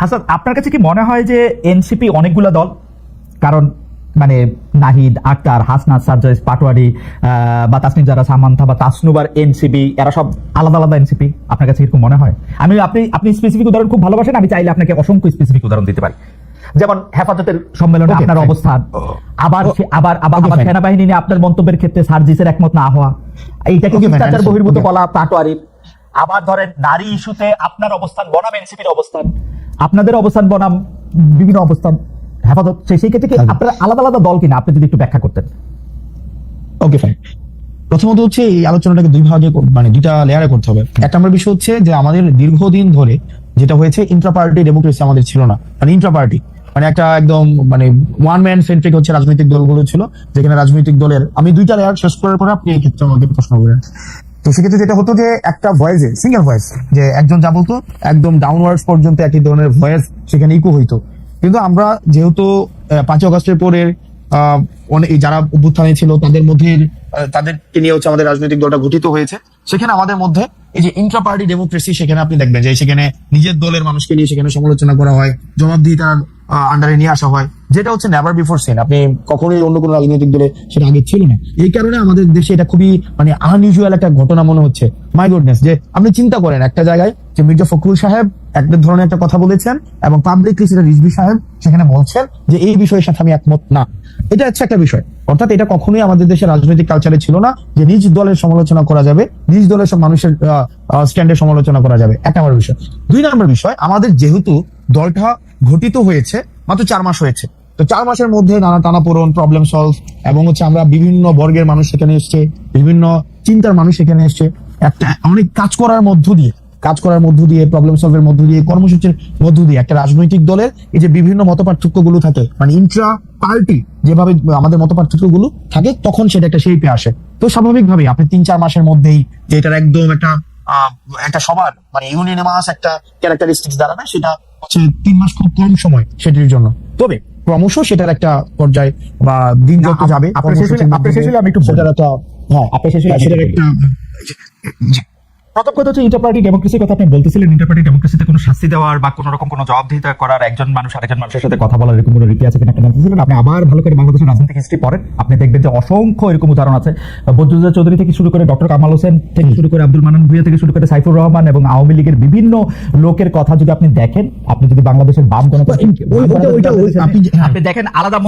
হাসান আপনার কাছে কি মনে হয় যে এনসিপি অনেকগুলো দল? কারণ মানে নাহিদ আক্তার হাসনাত সার্জয়েস পাটোয়ারি বা তাসনিম যারা সামান্থা বা তাসনুবার এনসিপি এরা সব আলাদা আলাদা এনসিপি। আপনার কাছে এরকম মনে হয়? আমি আপনি আপনি স্পেসিফিক উদাহরণ খুব ভালোবাসেন আমি চাইলে আপনাকে অসংখ্য স্পেসিফিক উদাহরণ দিতে পারি। যেমন হেফাজতের সম্মেলনে আপনার অবস্থান আবার আবার আবার আবার সেনাবাহিনী নিয়ে আপনার মন্তব্যের ক্ষেত্রে সার্জিসের একমত না হওয়া। এইটাকে. বহির্ভূত. বলা পাটোয়ারির আবার ধরেন নারী ইস্যুতে আপনার অবস্থান বনাম এনসিপির অবস্থান আপনাদের অবস্থান বনাম বিভিন্ন অবস্থান হেফাজত সেই সেই ক্ষেত্রে কি আচ্ছা। আপনারা আলাদা আলাদা দল কিনা? আপনি যদি একটু ব্যাখ্যা করতেন। ওকে ফাইন প্রথমত হচ্ছে এই আলোচনাটাকে দুই ভাগে মানে দুইটা লেয়ারে করতে হবে। একটা নম্বর বিষয় হচ্ছে যে আমাদের দীর্ঘদিন ধরে যেটা হয়েছে ইন্ট্রা পার্টি ডেমোক্রেসি আমাদের ছিল না। মানে ইন্ট্রা পার্টি মানে একটা একদম মানে ওয়ান ম্যান সেন্ট্রিক হচ্ছে রাজনৈতিক দলগুলো ছিল যেখানে রাজনৈতিক দলের আমি দুইটা লেয়ার শেষ করার পরে আপনি এই ক্ষেত্রে আমাকে প্রশ্ন করেন তো সেক্ষেত্রে যেটা হতো যে একটা ভয়েসে সিঙ্গেল ভয়েস যে একজন যা বলতো, একদম ডাউনওয়ার্ডস পর্যন্ত একই ধরনের ভয়েস সেখানে ইকো হইতো। কিন্তু আমরা যেহেতু পাঁচই অগস্টের পরের যারা অভ্যুত্থানে ছিল, তাদের মধ্যে তাদেরকে নিয়ে হচ্ছে আমাদের রাজনৈতিক দলটা গঠিত হয়েছে। সেখানে আমাদের মধ্যে এই যে ইন্ট্রা পার্টি ডেমোক্রেসি সেখানে আপনি দেখবেন যে সেখানে নিজের দলের মানুষকে নিয়ে সেখানে সমালোচনা করা হয়, জবাবদিহিতার আন্ডারে নিয়ে আসা হয়। যেটা হচ্ছে নেভার বিফোর সিন আপনি কখনোই অন্য কোনো রাজনৈতিক দলে সেটা আগে ছিল না। এই কারণে আমাদের দেশে এটা খুবই মানে আনইউজুয়াল একটা ঘটনা মনে হচ্ছে। মাই গুডনেস যে আপনি চিন্তা করেন একটা জায়গায় যে মির্জা ফখরুল সাহেব এক ধরনের একটা কথা বলেছেন এবং পাবলিকলি সেটা রিজভি সাহেব সেখানে বলছেন যে এই বিষয়ের সাথে আমি একমত না। এটা হচ্ছে একটা বিষয়। অর্থাৎ এটা কখনোই আমাদের দেশের রাজনৈতিক কালচারে ছিল না যে নিজ দলের সমালোচনা করা যাবে, নিজ দলের সব মানুষের স্ট্যান্ডের সমালোচনা করা যাবে। এক নম্বর বিষয়। দুই নম্বর বিষয়, আমাদের যেহেতু দলটা ঘটিত হয়েছে মাত্র চার মাস হয়েছে। তো চার মাসের মধ্যে নানা টানা টানাপোড়ন প্রবলেম সলভ এবং হচ্ছে আমরা বিভিন্ন বর্গের মানুষ সেখানে এসছে, বিভিন্ন চিন্তার মানুষ সেখানে এসছে। একটা, অনেক কাজ করার মধ্য দিয়ে, কাজ করার মধ্য দিয়ে প্রবলেম সলভের মধ্য দিয়ে, কর্মসূচির মধ্য দিয়ে একটা রাজনৈতিক দলের এই যে বিভিন্ন মত পার্থক্যগুলো থাকে মানে ইন্ট্রা পার্টি যেভাবে আমাদের মত পার্থক্যগুলো থাকে, তখন সেটা একটা শেপে আসে। তো স্বাভাবিকভাবেই আপনি তিন চার মাসের মধ্যেই যে এটার একদম একটা একটা সবার মানে ইউনিনিমাস একটা ক্যারেক্টারিস্টিক্স দাঁড়াবে, সেটা হচ্ছে তিন মাস খুব কম সময় সেটির জন্য। তবে ক্রমশ সেটার একটা পর্যায়ে বা দিন যত যাবে। আপনার শেষ হলে- আমি একটু। সেটার একটা হ্যাঁ আপনার শেষ হলে সেটার একটা প্রথম কথা হচ্ছে ইন্টারপার্টি ডেমোক্রেসির কথা আপনি বলতেছিলেন। ইন্টারপার্টি ডেমোক্রেসিতে কোনো শাস্তি দেওয়ার বা কোনো রকম কোনো জবাবদিহিতা করার একজন মানুষ আরেকজন মানুষের সাথে কথা বলার এরকম কোনো রীতি আছে কিনা আপনি জানতেছিলেন? আপনি আবার ভালো করে বাংলাদেশের রাজনৈতিক হিস্ট্রি পড়েন। আপনি দেখবেন যে অসংখ্য এরকম উদাহরণ আছে। বদরুদ্দোজা চৌধুরী থেকে শুরু করে ডক্টর কামাল হোসেন থেকে শুরু করে আব্দুল মানান ভুইয়া থেকে শুরু করে সাইফুর রহমান এবং আওয়ামী লীগের বিভিন্ন লোকের কথা যদি আপনি দেখেন আপনি যদি বাংলাদেশের বাম আপনি হ্যাঁ। আপনি দেখেন আলাদা।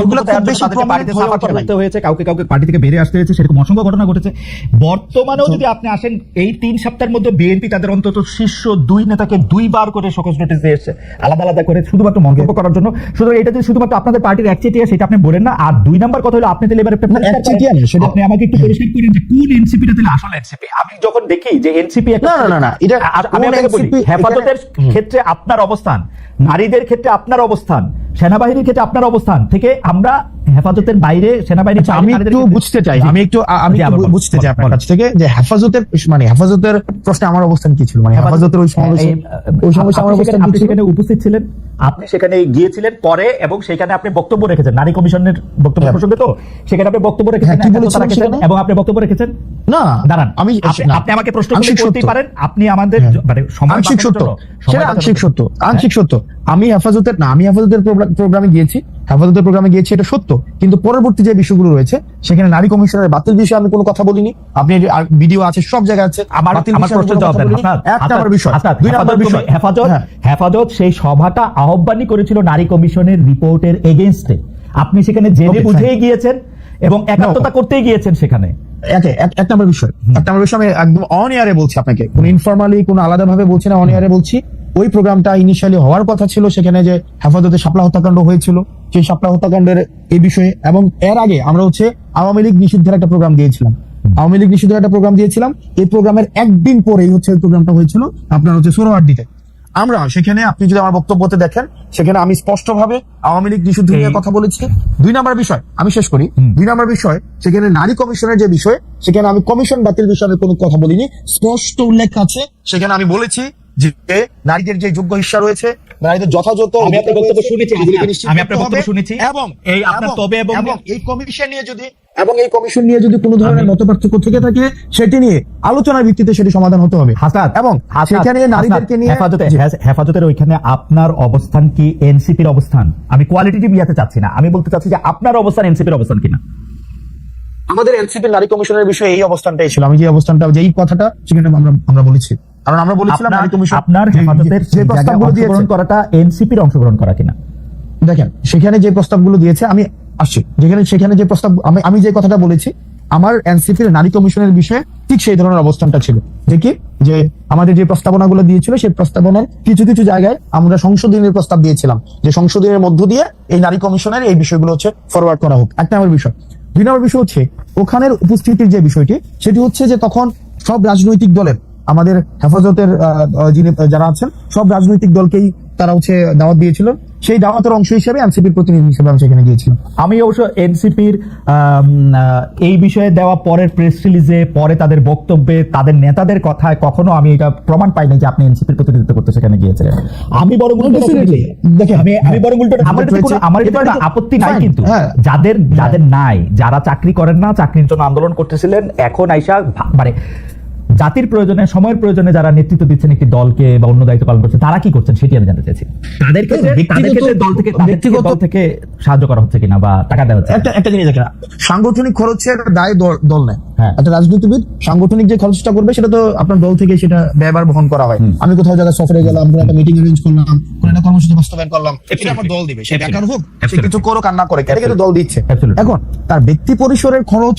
করতে হয়েছে কাউকে কাউকে পার্টি থেকে বেরিয়ে আসতে হয়েছে সেরকম অসংখ্য ঘটনা ঘটেছে। বর্তমানেও যদি আপনি আসেন এই তিন সপ্তাহের মধ্যে বিএনপি তাদের অন্তত শীর্ষ দুই নেতাকে দুইবার করে শোকজ নোটিস দিয়ে এসেছে। আলাদা আলাদা করে শুধুমাত্র মন্তব্য করার জন্য। শুধু এটা যে শুধুমাত্র আপনাদের পার্টির একচেটিয়া সেটা আপনি বলেন না। আর দুই নাম্বার কথা হলো আপনি তাহলে এবার একচেটিয়া। না, সেটা- আপনি আমাকে একটু পরিষ্কার করেন যে কোন এনসিপিটা তাহলে আসল এনসিপি আমি যখন দেখি যে এনসিপি না, না, না, না, এটা আমি আপনাকে বলি হেফাজতের ক্ষেত্রে আপনার অবস্থান নারীদের ক্ষেত্রে আপনার অবস্থান সেনাবাহিনীর ক্ষেত্রে আপনার অবস্থান থেকে আমরা হেফাজতের বাইরে সেনাবাহিনীর আচ্ছা আমি একটু বুঝতে চাই আমি একটু আমি বুঝতে চাই আপনার কাছ থেকে যে হেফাজতের মানে হেফাজতের প্রশ্নে আমার অবস্থান কি ছিল? মানে হেফাজতের ওই সমাবেশে ওই সমাবেশে আমার অবস্থান আপনি সেখানে উপস্থিত ছিলেন। আপনি সেখানে গিয়েছিলেন পরে এবং সেখানে আপনি বক্তব্য রেখেছেন। নারী কমিশনের বক্তব্য হ্যাঁ। প্রসঙ্গে তো সেখানে আপনি বক্তব্য রেখেছেন হ্যাঁ, কি রেখেছেন? এবং আপনি বক্তব্য রেখেছেন? না দাঁড়ান আমি আপনি- আমাকে প্রশ্ন করতেই পারেন আপনি আমাদের হ্যাঁ। মানে আংশিক সত্য। সেটা আংশিক সত্য। আংশিক সত্য। আমি হেফাজতের না আমি হেফাজতের প্রোগ্রামে গিয়েছি। হেফাজতের প্রোগ্রামে গিয়েছি এটা সত্য। কিন্তু পরবর্তী যে বিষয়গুলো রয়েছে সেখানে নারী কমিশনের বাতিল বিষয়ে আমি কোনো কথা বলিনি। আপনি ভিডিও আছে সব জায়গায় আছে। আমার আমার বিষয়ে আমি জবাব দেন। এক নম্বর বিষয়। দুই নম্বর হেফাজত বিষয়। হেফাজত হ্যাঁ। হেফাজত সেই সভাটা আহ্বানই করেছিল নারী কমিশনের রিপোর্টের এগেনস্টে আপনি সেখানে জেনে বুঝেই গিয়েছেন এবং একাত্মতা করতেই গিয়েছেন সেখানে। একে এক- নম্বর বিষয়। এক নম্বর বিষয় আমি একদম অন এয়ারে বলছি আপনাকে। কোন ইনফরমালি কোন আলাদা ভাবে বলছি না অন এয়ারে বলছি। ওই প্রোগ্রামটা ইনিশিয়ালি হওয়ার কথা ছিল সেখানে যে হেফাজতে শাপলা হত্যাকাণ্ড হয়েছিল সেই শাপলা হত্যাকাণ্ডের এই বিষয়ে এবং এর আগে আমরা হচ্ছে আওয়ামী লীগ নিষিদ্ধের একটা প্রোগ্রাম দিয়েছিলাম। আওয়ামী লীগ নিষিদ্ধের একটা প্রোগ্রাম দিয়েছিলাম। এই প্রোগ্রামের একদিন পরেই হচ্ছে ওই প্রোগ্রামটা হয়েছিল আপনার হচ্ছে সোহরাওয়ার্দীতে আমরা সেখানে আপনি যদি আমার বক্তব্যতে দেখেন সেখানে আমি স্পষ্টভাবে আওয়ামী লীগ নিষিদ্ধ নিয়ে কথা বলেছি। দুই নম্বর বিষয় আমি শেষ করি। দুই নম্বর বিষয় সেখানে নারী কমিশনের যে বিষয় সেখানে আমি কমিশন বাতিল বিষয়ে কোনো কথা বলিনি। স্পষ্ট উল্লেখ আছে সেখানে আমি বলেছি যে নারীদের যে যোগ্য হিসা রয়েছে নারীদের যথাযথ আমি আপনার বক্তব্য শুনেছি, আমি- আপনার বক্তব্য শুনেছি। এবং এই আপনার তবে এবং- এই কমিশন নিয়ে যদি এবং এই কমিশন নিয়ে যদি কোনো ধরনের মতপার্থক্য থেকে থাকে সেটি নিয়ে আলোচনার ভিত্তিতে সেটি সমাধান হতে হবে। হাসান এবং সেখানে নারীদেরকে নিয়ে হেফাজতে হেফাজতের ওইখানে আপনার অবস্থান কি? এনসিপির অবস্থান? আমি কোয়ালিটিটিভ ইয়াতে চাচ্ছি না। আমি বলতে চাচ্ছি যে আপনার অবস্থান এনসিপির অবস্থান কিনা? আমাদের এনসিপি নারী কমিশনের বিষয়ে এই অবস্থানটাই ছিল। আমি যে অবস্থানটা যে এই কথাটা সেখানে আমরা আমরা বলেছি। কারণ আমরা বলেছিলাম আপনার হেফাজতের যে প্রস্তাবগুলো দিয়েছে। করাটা এনসিপির অংশগ্রহণ করা কিনা? দেখেন সেখানে যে প্রস্তাবগুলো দিয়েছে আমি আসছি। যেখানে সেখানে যে প্রস্তাব আমি আমি যে কথাটা বলেছি আমার এনসিপির নারী কমিশনের বিষয়ে ঠিক সেই ধরনের অবস্থানটা ছিল। যে কি? যে আমাদের যে প্রস্তাবনাগুলো দিয়েছিল সেই প্রস্তাবনার কিছু কিছু জায়গায় আমরা সংশোধনের প্রস্তাব দিয়েছিলাম। যে সংশোধনের মধ্য দিয়ে এই নারী কমিশনের এই বিষয়গুলো হচ্ছে ফরওয়ার্ড করা হোক। এক নম্বর বিষয়। দুই নম্বর বিষয় হচ্ছে ওখানের উপস্থিতির যে বিষয়টি সেটি হচ্ছে যে তখন সব রাজনৈতিক দলের আমাদের হেফাজতের যিনি যারা আছেন সব রাজনৈতিক দলকেই তারা হচ্ছে দাওয়াত দিয়েছিল। সেই দাওয়াতের অংশ হিসেবে এনসিপির প্রতিনিধি হিসেবে আমি সেখানে গিয়েছিলাম। আমি অবশ্য এনসিপির এই বিষয়ে দেওয়া পরের প্রেস রিলিজে পরে তাদের বক্তব্যে তাদের নেতাদের কথায় কখনো আমি এটা প্রমাণ পাইনি যে আপনি এনসিপির প্রতিনিধিত্ব করতে সেখানে গিয়েছিলেন। আমি বড় আমি আমি হ্যাঁ, বড় আমার আমার আপত্তি নাই কিন্তু। হ্যাঁ। যাদের যাদের নাই যারা চাকরি করেন না চাকরির জন্য আন্দোলন করতেছিলেন এখন আইসা মানে জাতির প্রয়োজনে সময়ের প্রয়োজনে যারা নেতৃত্ব দিচ্ছেন একটি দলকে বা অন্য দায়িত্ব পালন করছে তারা কি করছেন সেটি আমি জানতে চাইছি তাদের ক্ষেত্রে তাদের ক্ষেত্রে দল থেকে ব্যক্তিগত- থেকে সাহায্য করা হচ্ছে কিনা বা টাকা দেওয়া হচ্ছে একটা একটা জিনিস দেখেন সাংগঠনিক খরচের দায় দল- নেয়। হ্যাঁ। একটা রাজনীতিবিদ সাংগঠনিক যে খরচটা করবে সেটা তো আপনার দল থেকে সেটা ব্যয়বার বহন করা হয়। আমি কোথাও জায়গায় সফরে গেলাম কোনো একটা মিটিং অ্যারেঞ্জ করলাম কোনো একটা কর্মসূচি বাস্তবায়ন করলাম এটা আমার দল দিবে সে বেকার হোক সে কিছু করুক আর না করে কিন্তু দল দিচ্ছে। এখন তার ব্যক্তি পরিসরের খরচ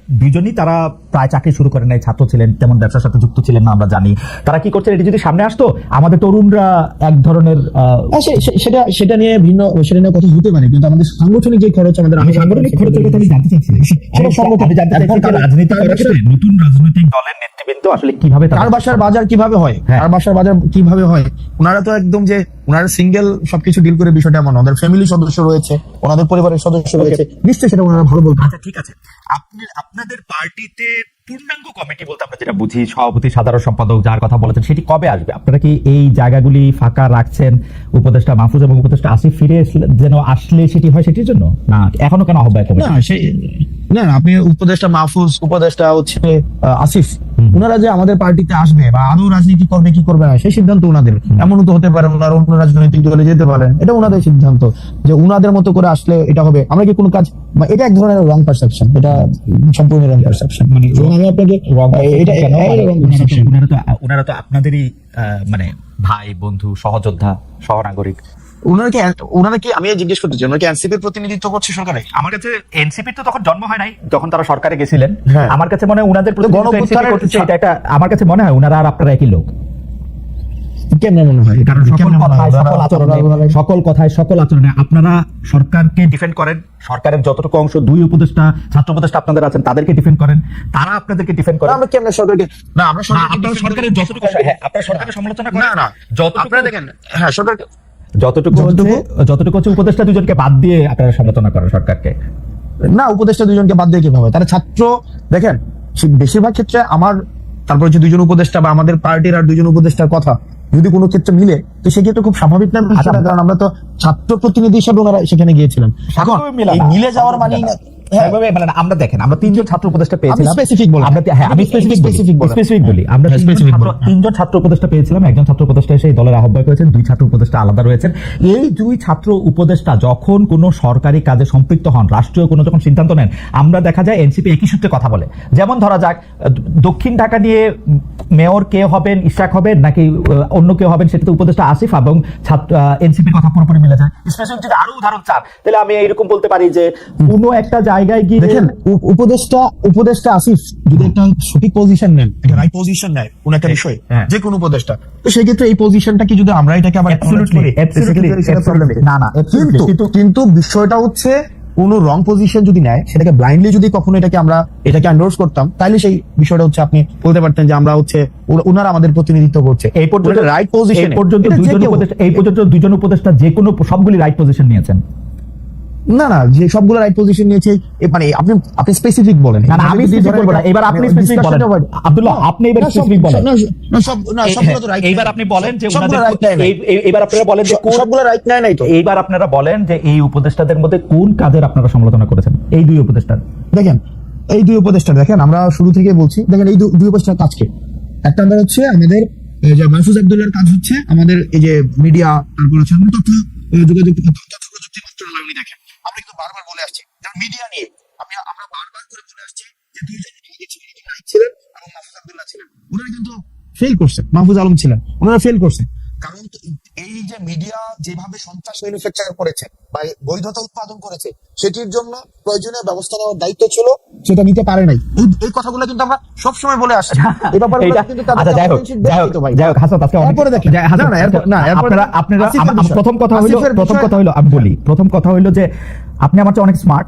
দুজনই তারা প্রায় চাকরি শুরু করেন নাই ছাত্র ছিলেন তেমন ব্যবসার সাথে যুক্ত ছিলেন না আমরা জানি। তারা কি করছেন এটি যদি সামনে আসতো আমাদের তরুণরা এক ধরনের হ্যাঁ, সেটা সেটা নিয়ে ভিন্ন সেটা নিয়ে কথা হতে পারে কিন্তু আমাদের সাংগঠনিক যে খরচ আমাদের আমি সাংগঠনিক খরচের কথা আমি জানতে চাইছি সেটা সংগঠন- জানতে চাইছি রাজনীতি তার নতুন রাজনৈতিক দলের নেতৃবৃন্দ আসলে কীভাবে কার বাসার বাজার কীভাবে হয়? তার কার বাসার বাজার কীভাবে হয়? ওনারা তো একদম যে ওনারা সিঙ্গেল সবকিছু ডিল করে বিষয়টা এমন না। ওদের ফ্যামিলি সদস্য রয়েছে ওনাদের পরিবারের সদস্য রয়েছে। নিশ্চয়ই সেটা ওনারা ভালো বলতে আচ্ছা ঠিক আছে। আপনি আপনাদের পার্টিতে পূর্ণাঙ্গ কমিটি বলতে আমরা যেটা বুঝি সভাপতি সাধারণ সম্পাদক যার কথা বলেছেন সেটি কবে আসবে? আপনারা কি এই জায়গাগুলি ফাঁকা রাখছেন? উপদেষ্টা মাহফুজ এবং উপদেষ্টা আসিফ ফিরে যেন আসলে সেটি হয় সেটির জন্য? না এখনও কেন আহ্বায়ক কমিটি? না সেই না আপনি উপদেষ্টা মাহফুজ উপদেষ্টা হচ্ছে আসিফ। ওনারা যে আমাদের পার্টিতে আসবে বা আদৌ রাজনীতি করবে কি করবে না সেই সিদ্ধান্ত ওনাদের এমনও তো হতে পারে ওনারা অন্য রাজনৈতিক দলে যেতে পারেন এটা ওনাদের সিদ্ধান্ত যে ওনাদের মতো করে আসলে এটা হবে। আমরা কি কোনো কাজ এটা এক ধরনের রং পারসেপশন এটা সম্পূর্ণ রং পারসেপশন মানে আমি আপনাকে এটা মানে wrong ওনারা তো- ওনারা তো আপনাদেরই মানে ভাই বন্ধু সহযোদ্ধা সহনাগরিক। ওনারা কি ওনারা কি আমি জিজ্ঞেস করতে চাই ওনারা কি এনসিপির প্রতিনিধিত্ব করছে সরকারে? আমার কাছে এনসিপির তো তখন জন্ম হয় নাই যখন তারা সরকারে গেছিলেন। হ্যাঁ। আমার কাছে মনে হয় ওনাদের প্রতি গণ- করতেছে, এটা একটা আমার কাছে মনে হয় ওনারা আর আপনারা একই লোক। কেমন মনে হয়? কারণ সকল? কথায় সকল আচরণে সকল কথায় সকল আচরণে আপনারা সরকারকে ডিফেন্ড করেন। সরকারের যতটুকু অংশ দুই উপদেষ্টা ছাত্র উপদেষ্টা আপনাদের আছেন তাদেরকে ডিফেন্ড করেন। তারা আপনাদেরকে ডিফেন্ড না, করেন আমরা কেমনে সরকারকে না আমরা আপনারা সরকারের যতটুকু হ্যাঁ আপনারা সরকারের সমালোচনা করেন। না না যতটুকু আপনারা দেখেন হ্যাঁ সরকার যতটুকু হচ্ছে যতটুকু হচ্ছে উপদেষ্টা দুজনকে বাদ দিয়ে আপনারা সমালোচনা করেন সরকারকে। না উপদেষ্টা দুজনকে বাদ দিয়ে কীভাবে? তারা ছাত্র দেখেন বেশিরভাগ ক্ষেত্রে আমার তারপর হচ্ছে দুজন উপদেষ্টা বা আমাদের পার্টির আর দুজন উপদেষ্টার কথা। যদি কোনো ক্ষেত্রে মিলে তো সেক্ষেত্রে খুব স্বাভাবিক না বিষয়টা, আচ্ছা। কারণ আমরা তো ছাত্র প্রতিনিধি হিসাবে ওনারা সেখানে গিয়েছিলেন এখন মিলে যাওয়ার মানে আমরা দেখেন আমরা তিনজন ছাত্র উপদেষ্টা পেয়েছিলাম। specific বলব। আমরা হ্যাঁ আমি আপনি স্পেসিফিক স্পেসিফিক বলি। আমরা তিনজন ছাত্র- বলেন। তিনজন ছাত্র উপদেষ্টা পেয়েছিলাম একজন ছাত্র উপদেষ্টা এসে দলের আহ্বায়ক হয়েছেন দুই ছাত্র উপদেষ্টা আলাদা রয়েছেন। এই দুই ছাত্র উপদেষ্টা যখন কোনো সরকারি কাজে সম্পৃক্ত হন রাষ্ট্রীয় কোনো যখন সিদ্ধান্ত নেন আমরা দেখা যায় এনসিপি একই সূত্রে কথা বলে। যেমন ধরা যাক দক্ষিণ ঢাকা নিয়ে মেয়র কে হবেন ইশাক হবেন নাকি অন্য কেউ হবেন সেটা উপদেষ্টা আসিফ এবং ছাত্র এনসিপির কথা পুরোপুরি মিলে যায়। যদি আরও উদাহরণ চান তাহলে আমি এইরকম বলতে পারি যে কোনো একটা জায়গায় গিয়ে দেখেন আসিফ যদি একটা সঠিক পজিশন নেন একটা রাইট পজিশন নেয় কোন একটা বিষয় হ্যাঁ। যে কোন তো সেই ক্ষেত্রে এই পজিশনটা কি যদি আমরা এটাকে আবার। না, না, কিন্তু কিন্তু- বিষয়টা হচ্ছে কোনো রং পজিশন যদি নেয় সেটাকে ব্লাইন্ডলি যদি কখনো এটাকে আমরা এটাকে এন্ডোর্স করতাম তাহলে সেই বিষয়টা হচ্ছে আপনি বলতে পারতেন যে আমরা হচ্ছে ওনারা আমাদের প্রতিনিধিত্ব করছে। এই পর্যন্ত রাইট পজিশন এই পর্যন্ত দুজন উপদেষ্টা এই পর্যন্ত দুজন উপদেষ্টা যে কোনো সবগুলি রাইট পজিশন নিয়েছেন। না না যে সবগুলো রাইট পজিশন নিয়েছে মানে আপনি আপনি স্পেসিফিক বলেন। না আমি স্পেসিফিক বলব না। এবার আপনি মানে স্পেসিফিক বলেন। আব্দুল্লাহ আপনি এবার স্পেসিফিক বলেন। না, সব না সবগুলো তো রাইট এইবার আপনি বলেন যে নাই। এই- এবার আপনারা বলেন যে কোন- সবগুলো রাইট নেয় নাই তো। এইবার আপনারা বলেন যে এই উপদেষ্টাদের মধ্যে কোন কাজের আপনারা সমালোচনা করেছেন? এই দুই উপদেষ্টার। দেখেন এই দুই উপদেষ্টা দেখেন আমরা শুরু থেকে বলছি দেখেন এই দুই উপদেষ্টার কাজকে একটা আমরা হচ্ছে আমাদের যে মাহফুজ আব্দুল্লাহর কাজ হচ্ছে আমাদের এই যে মিডিয়া তারপর হচ্ছে যোগাযোগ প্রযুক্তি মন্ত্রণালয় উনি দেখেন আমরা কিন্তু বারবার বলে আসছি যেমন মিডিয়া নিয়ে। আমি আমরা বারবার করে বলে আসছি যে দুইজন ছিলেন এবং মাহফুজ আব্দুল্লাহ ছিলেন। ওনারা কিন্তু ফেল করছেন মাহফুজ আলম ছিলেন ওনারা ফেল করছেন কারণ এই যে মিডিয়া যেভাবে সন্ত্রাস ম্যানুফ্যাকচার করেছে বা বৈধতা উৎপাদন করেছে সেটির জন্য প্রয়োজনীয় ব্যবস্থা নেওয়ার দায়িত্ব ছিল সেটা নিতে পারে নাই। এই কথাগুলো কিন্তু আমরা সবসময় বলে আসছি। এই ব্যাপারে এইটা- আচ্ছা যাই হোক যাই হোক যাই হোক হাসান আজকে অনেক- এরপরে দেখেন যাই- হাসান, না, আপনারা আপনারা। প্রথম কথা হলো প্রথম কথা হলো আমি বলি প্রথম কথা হলো যে আপনি আমার চেয়ে অনেক স্মার্ট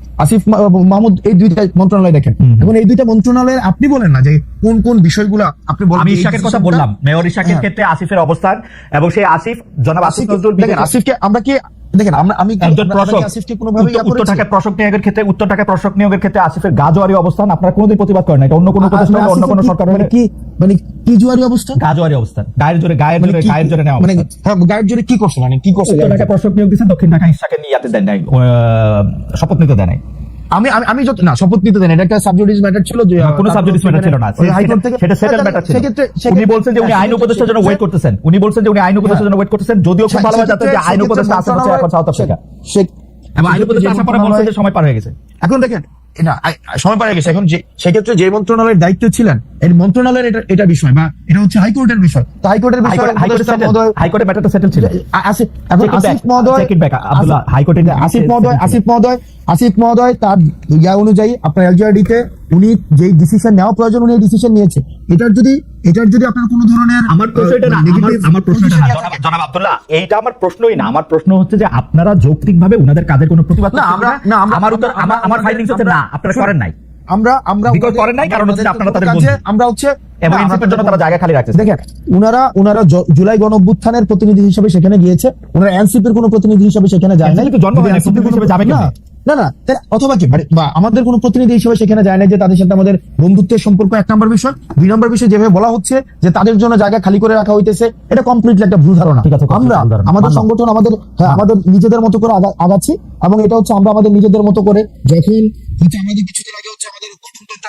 আসিফ মাহমুদ এই দুইটা মন্ত্রণালয় দেখেন। এবং এই দুইটা মন্ত্রণালয়ের আপনি বলেন না যে কোন কোন বিষয়গুলো আপনি বলেন। আমি ইশাকের কথা বললাম মেয়র ইশাকের হ্যাঁ। ক্ষেত্রে আসিফের অবস্থান এবং সেই আসিফ জনাব আসিফ নজরুল দেখেন আসিফকে আমরা কি দেখেন আমরা আমি প্রশাসক নিয়োগের ক্ষেত্রে উত্তর ঢাকায় প্রশাসক নিয়োগের ক্ষেত্রে আসিফের গাজোয়ারি অবস্থান আপনারা কোনোদিন প্রতিবাদ করেন না। এটা অন্য কোনো প্রতিষ্ঠান অন্য কোনো সরকার কি- মানে কি মানে কি জোয়ারি অবস্থা? গাজোয়ারি অবস্থান। গায়ের জোরে গায়ের মানে জোরে গায়ের জোরে নেওয়া মানে হ্যাঁ গায়ের জোরে কি করছে মানে কি করছে? উত্তর প্রশাসক নিয়োগ দিয়েছেন দক্ষিণ ইশাকে নিয়ে দেন নাই শপথ নিতে দেয় নাই। আমি আমি যত না শপথ নিতে দেন। এটা একটা সাবজুডিস ম্যাটার ছিল যে কোনো সাবজেক্টিভ ম্যাটার ছিল না। হাইকোর্ট থেকে সেটা সেটেল ম্যাটার ছিল। সেক্ষেত্রে উনি বলছেন যে উনি আইন উপদেষ্টার জন্য ওয়েট করতেছেন। উনি বলছেন যে উনি আইন উপদেষ্টার জন্য ওয়েট করতেছেন। যদিও খুব ভালো যে আইন উপদেষ্টা আসছে এখন সাউথ আফ্রিকা এবং আইন উপদেষ্টা আসার পরে বলছে যে সময় পার হয়ে গেছে। এখন দেখেন না সময় পারে গেছে। এখন সেক্ষেত্রে যে মন্ত্রণালয়ের দায়িত্ব ছিলেন এই মন্ত্রণালয়ের এটা এটা বিষয় বা এটা হচ্ছে হাইকোর্টের বিষয়। তো হাইকোর্টের বিষয় হাইকোর্টে হাইকোর্টে উপদেষ্টা settle- মহোদয় ম্যাটারটা সেটেল ছিল আসিফ মহোদয় আব্দুল্লাহ, আসিফ- হাইকোর্টে আসিফ মহোদয় আসিফ মহোদয় আসিফ মহোদয় তার ইয়া অনুযায়ী আপনার এলজিআরডি তে উনি যেই ডিসিশন নেওয়া প্রয়োজন উনি ডিসিশন নিয়েছে। এটার যদি এটার যদি আপনার কোনো ধরনের আমার প্রশ্ন এটা না আমার প্রশ্ন এটা না। জনাব-। আব্দুল্লাহ এইটা আমার প্রশ্নই না। আমার প্রশ্ন হচ্ছে যে আপনারা যৌক্তিকভাবে উনাদের কাজের কোনো প্রতিবাদ না, আমরা- না, আমার উত্তর আমরা- আমার আমার আমরা- ফাইন্ডিংস হচ্ছে না আপনারা করেন নাই। আমরা আমরা করেন নাই, কারণ হচ্ছে আপনারা তাদের আমরা হচ্ছে এবং জন্য তারা জায়গা খালি রাখতেছে। দেখেন উনারা উনারা জুলাই গণ অভ্যুত্থানের প্রতিনিধি হিসেবে সেখানে গিয়েছে। এনসিপির কোনো প্রতিনিধি হিসেবে সেখানে যায় নাই। জন্ম যাবে না না না অথবা কি? মানে বা আমাদের কোনো প্রতিনিধি হিসেবে সেখানে যায় না যে তাদের সাথে আমাদের বন্ধুত্বের সম্পর্ক এক নম্বর বিষয়। দুই নম্বর বিষয় যেভাবে বলা হচ্ছে যে তাদের জন্য জায়গা খালি করে রাখা হইতেছে এটা কমপ্লিটলি একটা ভুল ধারণা। ঠিক আছে, আমরা আমাদের সংগঠন আমাদের হ্যাঁ আমাদের নিজেদের মতো করে আগাচ্ছি এবং এটা হচ্ছে আমরা আমাদের নিজেদের মতো করে যখন হচ্ছে আমাদের কিছুদিন আগে হচ্ছে আমাদের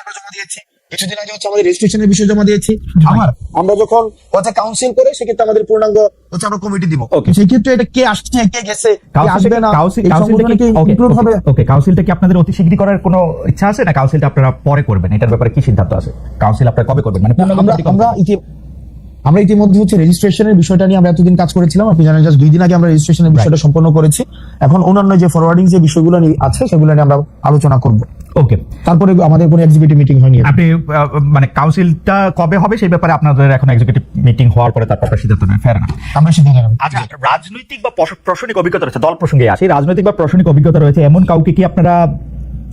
আমরা জমা দিয়েছি। কিছুদিন আগে হচ্ছে আমাদের রেজিস্ট্রেশনের বিষয় জমা দিয়েছি। আমার আমরা যখন হচ্ছে কাউন্সিল করে সেক্ষেত্রে আমাদের পূর্ণাঙ্গ হচ্ছে আমরা কমিটি দিব. সেই এটা কে আসছে কে গেছে আসবে না ওকে কাউন্সিলটা কি আপনাদের অতি শীঘ্রই করার কোনো ইচ্ছা আছে না কাউন্সিলটা আপনারা পরে করবেন? এটার ব্যাপারে কি সিদ্ধান্ত আছে? কাউন্সিল আপনারা কবে করবেন? মানে আমরা আমরা ইতিমধ্যে হচ্ছে রেজিস্ট্রেশনের বিষয়টা নিয়ে আমরা এতদিন কাজ করেছিলাম। আপনি জানেন জাস্ট দুই দিন আগে আমরা রেজিস্ট্রেশনের বিষয়টা সম্পন্ন করেছি। এখন অন্যান্য যে ফরওয়ার্ডিং যে বিষয়গুলো আছে সেগুলো নিয়ে আমরা আলোচনা করব। ওকে তারপরে আমাদের কোনো এক্সিকিউটিভ মিটিং হয়নি আপনি মানে কাউন্সিলটা কবে হবে সেই ব্যাপারে আপনাদের এখন এক্সিকিউটিভ মিটিং হওয়ার পরে তারপর সিদ্ধান্ত নেন ফের না আমরা সিদ্ধান্ত নেব আচ্ছা রাজনৈতিক বা প্রশ- প্রশাসনিক অভিজ্ঞতা রয়েছে দল প্রসঙ্গে আসি। রাজনৈতিক বা প্রশাসনিক অভিজ্ঞতা রয়েছে এমন কাউকে কি আপনারা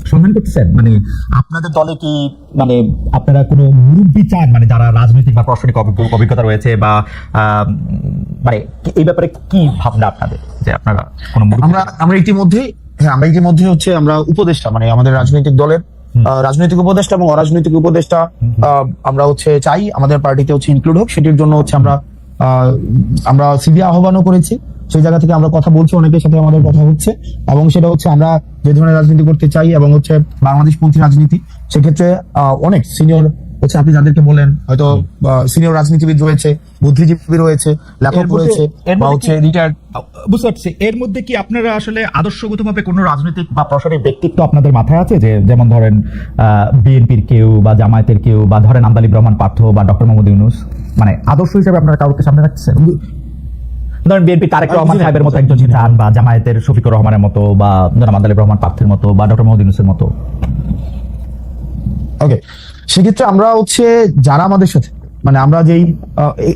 সন্ধান করতেছেন মানে আপনাদের দলে কি মানে আপনারা কোনো মুরব্বী চান? মানে যারা রাজনৈতিক বা প্রশাসনিক অভিজ্ঞতা রয়েছে বা মানে এই ব্যাপারে কি ভাবনা আপনাদের? যে আপনারা কোনো আমরা আমরা ইতিমধ্যে হ্যাঁ আমরা ইতিমধ্যে হচ্ছে আমরা উপদেষ্টা মানে আমাদের রাজনৈতিক দলের রাজনৈতিক উপদেষ্টা এবং অরাজনৈতিক উপদেষ্টা আহ, আমরা হচ্ছে চাই আমাদের পার্টিতে হচ্ছে ইনক্লুড হোক সেটির জন্য হচ্ছে আমরা আহ, আমরা সিবি আহ্বানও করেছি। সেই জায়গা থেকে আমরা কথা বলছি অনেকের সাথে আমাদের কথা হচ্ছে। এবং সেটা হচ্ছে আমরা যে ধরনের রাজনীতি করতে চাই এবং হচ্ছে বাংলাদেশ পন্থী রাজনীতি সেক্ষেত্রে অনেক সিনিয়র হচ্ছে আপনি যাদেরকে বলেন হয়তো সিনিয়র রাজনীতিবিদ রয়েছে বুদ্ধিজীবী রয়েছে লেখক রয়েছে এর বা মধ্যে হচ্ছে কি- রিটায়ার্ড বুঝতে পারছি। এর মধ্যে কি আপনারা আসলে আদর্শগতভাবে কোনো রাজনৈতিক বা প্রসারের ব্যক্তিত্ব আপনাদের মাথায় আছে? যে যেমন ধরেন বিএনপির কেউ বা জামায়াতের কেউ বা ধরেন আমদালি রহমান পার্থ বা ডক্টর মোহাম্মদ ইউনুস। মানে আদর্শ হিসেবে আপনারা কাউকে সামনে রাখছেন? ধরেন বিএনপি তারেক রহমান সাহেবের মতো একজন বা জামায়াতের শফিকুর রহমানের মতো বা রহমান পার্থের মতো বা ডক্টর মোহাম্মদ ইউনুসের মতো। ওকে সেক্ষেত্রে আমরা হচ্ছে যারা আমাদের সাথে মানে আমরা যেই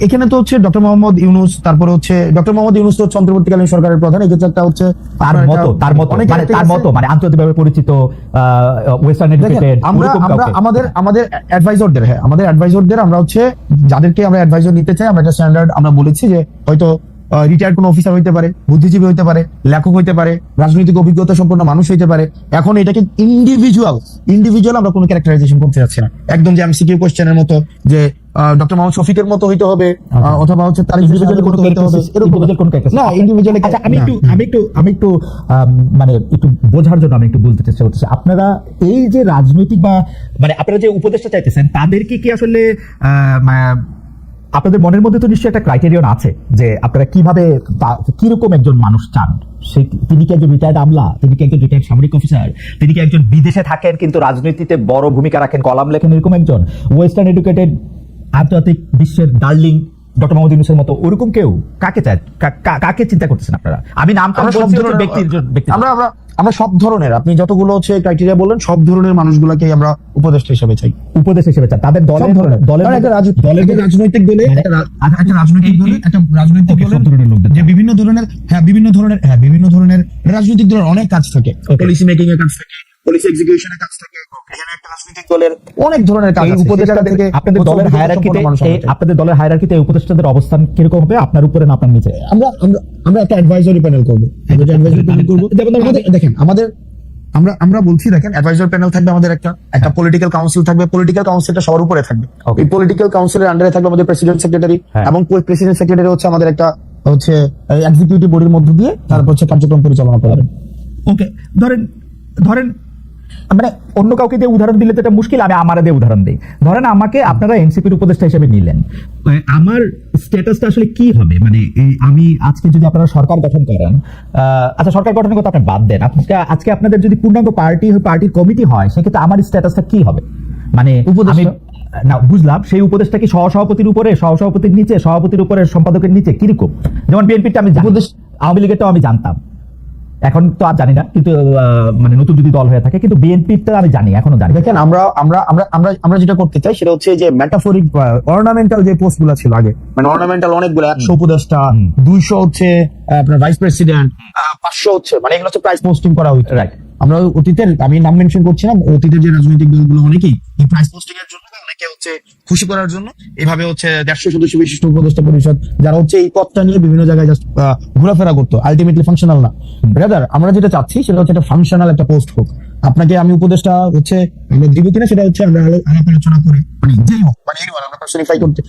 এখানে তো হচ্ছে ডক্টর মোহাম্মদ ইউনুস তারপরে হচ্ছে ডক্টর মোহাম্মদ ইউনুস তো হচ্ছে অন্তর্বর্তীকালীন সরকারের প্রধান এক্ষেত্রে একটা হচ্ছে তার মতো তার মতো মানে তার মতো মানে আন্তর্জাতিকভাবে পরিচিত ওয়েস্টার্ন এডুকেটেড আমরা আমরা আমাদের আমাদের অ্যাডভাইজরদের হ্যাঁ আমাদের অ্যাডভাইজরদের আমরা হচ্ছে যাদেরকে আমরা অ্যাডভাইজর নিতে চাই আমরা একটা স্ট্যান্ডার্ড আমরা বলেছি যে হয়তো রিটায়ার্ড কোনো অফিসার হইতে পারে বুদ্ধিজীবী হইতে পারে লেখক হইতে পারে রাজনৈতিক অভিজ্ঞতা সম্পন্ন মানুষ হইতে পারে। এখন এটাকে ইন্ডিভিজুয়াল ইন্ডিভিজুয়াল আমরা কোনো ক্যারেক্টারাইজেশন করতে যাচ্ছি না। একদম যে এমসিকিউ কোশ্চেনের মতো যে ডক্টর মোহাম্মদ শফিকের মতো হইতে হবে অথবা হচ্ছে তার ইন্ডিভিজুয়াল কোনো হইতে হবে এরকম কোনো না ইন্ডিভিজুয়াল আচ্ছা আমি একটু আমি একটু আমি একটু আম, মানে একটু বোঝার জন্য আমি একটু বলতে চেষ্টা করতেছি। আপনারা এই যে রাজনৈতিক বা মানে আপনারা যে উপদেশটা চাইতেছেন তাদেরকে কি আসলে আপনাদের মনের মধ্যে তো নিশ্চয়ই একটা ক্রাইটেরিয়ন আছে যে আপনারা কীভাবে কীরকম একজন মানুষ চান? সে তিনি কি একজন রিটায়ার্ড আমলা? তিনি কি একজন রিটায়ার্ড সামরিক অফিসার তিনি কি একজন বিদেশে থাকেন কিন্তু রাজনীতিতে বড় ভূমিকা রাখেন কলাম লেখেন এরকম একজন? ওয়েস্টার্ন এডুকেটেড আন্তর্জাতিক বিশ্বের ডার্লিং ডক্টর মোহাম্মদ ইউনুসের মতো ওরকম কেউ? কাকে চায়? কাকে চিন্তা করতেছেন আপনারা? আমি নাম ব্যক্তির ব্যক্তি আমরা আমরা সব ধরনের আপনি যতগুলো হচ্ছে ক্রাইটেরিয়া বললেন সব ধরনের মানুষগুলোকে আমরা উপদেষ্টা হিসেবে চাই। উপদেষ্টা হিসেবে চাই। তাদের দলের ধরনের। দলের একটা দলের রাজনৈতিক দলে একটা রাজনৈতিক দলে একটা রাজনৈতিক সব ধরনের লোকদের। যে বিভিন্ন ধরনের হ্যাঁ বিভিন্ন ধরনের হ্যাঁ বিভিন্ন ধরনের রাজনৈতিক দলের অনেক কাজ থাকে। পলিসি মেকিং এর কাজ থাকে। পলিসি এক্সিকিউশনের কাজ থাকে একটা রাজনৈতিক দলের অনেক ধরনের কাজ এই আছে। সেই জায়গা উপদেষ্টাদের থেকে আপনাদের দলের হায়ারার্কিতে সম্পন্ন মানুষ আমরা চাই। আপনাদের দলের হায়ারার্কিতে উপদেষ্টাদের অবস্থান কীরকম হবে? আপনার উপরে না আপনার নিচে? আমরা আমরা আমরা একটা অ্যাডভাইজরি প্যানেল করব। আমরা অ্যাডভাইজরি প্যানেল করব যেমন ধরুন আমাদের- দেখেন আমাদের আমরা আমরা বলছি দেখেন অ্যাডভাইজর প্যানেল থাকবে আমাদের একটা একটা পলিটিক্যাল কাউন্সিল থাকবে পলিটিক্যাল কাউন্সিলটা সবার উপরে থাকবে। এই পলিটিক্যাল কাউন্সিলের আন্ডারে থাকবে আমাদের প্রেসিডেন্ট সেক্রেটারি হ্যাঁ। এবং প্রেসিডেন্ট সেক্রেটারি হচ্ছে আমাদের একটা হচ্ছে এক্সিকিউটিভ বডির মধ্য দিয়ে তারপর হচ্ছে কার্যক্রম পরিচালনা করবে ওকে ধরেন ধরেন মানে অন্য কাউকে দিয়ে উদাহরণ দিলে তো এটা মুশকিল আমি আমার দিয়ে উদাহরণ দিই। ধরেন আমাকে আপনারা এনসিপির উপদেষ্টা হিসেবে নিলেন। আমার স্ট্যাটাসটা আসলে কি হবে? মানে আমি আজকে যদি আপনারা সরকার গঠন করেন আচ্ছা সরকার গঠনের কথা আপনি বাদ দেন। আজকে আজকে আপনাদের যদি পূর্ণাঙ্গ পার্টি পার্টির কমিটি হয় সেক্ষেত্রে আমার স্ট্যাটাসটা কি হবে? মানে উপদেষ্টা? আমি না বুঝলাম সেই উপদেশটা কি সহসভাপতির উপরে সহসভাপতির নিচে সভাপতির উপরে সম্পাদকের নিচে? কীরকম? যেমন বিএনপিটা আমি। উপদেশ- আওয়ামী লীগেরটাও আমি জানতাম। এখন তো আর জানি না কিন্তু মানে নতুন যদি দল হয়ে থাকে কিন্তু বিএনপিটা আমি জানি এখনও জানি দেখেন আমরা আমরা আমরা আমরা আমরা যেটা করতে চাই সেটা হচ্ছে যে মেটাফরিক অর্নামেন্টাল যে পোস্টগুলা ছিল আগে মানে অর্নামেন্টাল অনেকগুলো একশো উপদেষ্টা দুইশো হচ্ছে আপনার ভাইস প্রেসিডেন্ট পাঁচশো হচ্ছে মানে এগুলো হচ্ছে প্রাইস পোস্টিং করা হইতো। Right. আমরা অতীতের আমি নাম মেনশন করছি না অতীতের যে রাজনৈতিক দলগুলো অনেকেই এই প্রাইস পোস্টিং এর জন্য হচ্ছে খুশি করার জন্য। এভাবে হচ্ছে দেড়শো সদস্য বিশিষ্ট পরিষদ যারা হচ্ছে এই পদটা নিয়ে বিভিন্ন জায়গায় জাস্ট ঘোরাফেরা করতো আলটিমেটলি ফাংশনাল না। ব্রাদার আমরা যেটা চাচ্ছি সেটা হচ্ছে একটা ফাংশনাল একটা পোস্ট হোক। আপনাকে আমি উপদেশটা হচ্ছে আমরা দিব কিনা সেটা হচ্ছে আমরা আলোচনা করে। মানে যেই হোক মানে আমরা পার্সোনিফাই করতে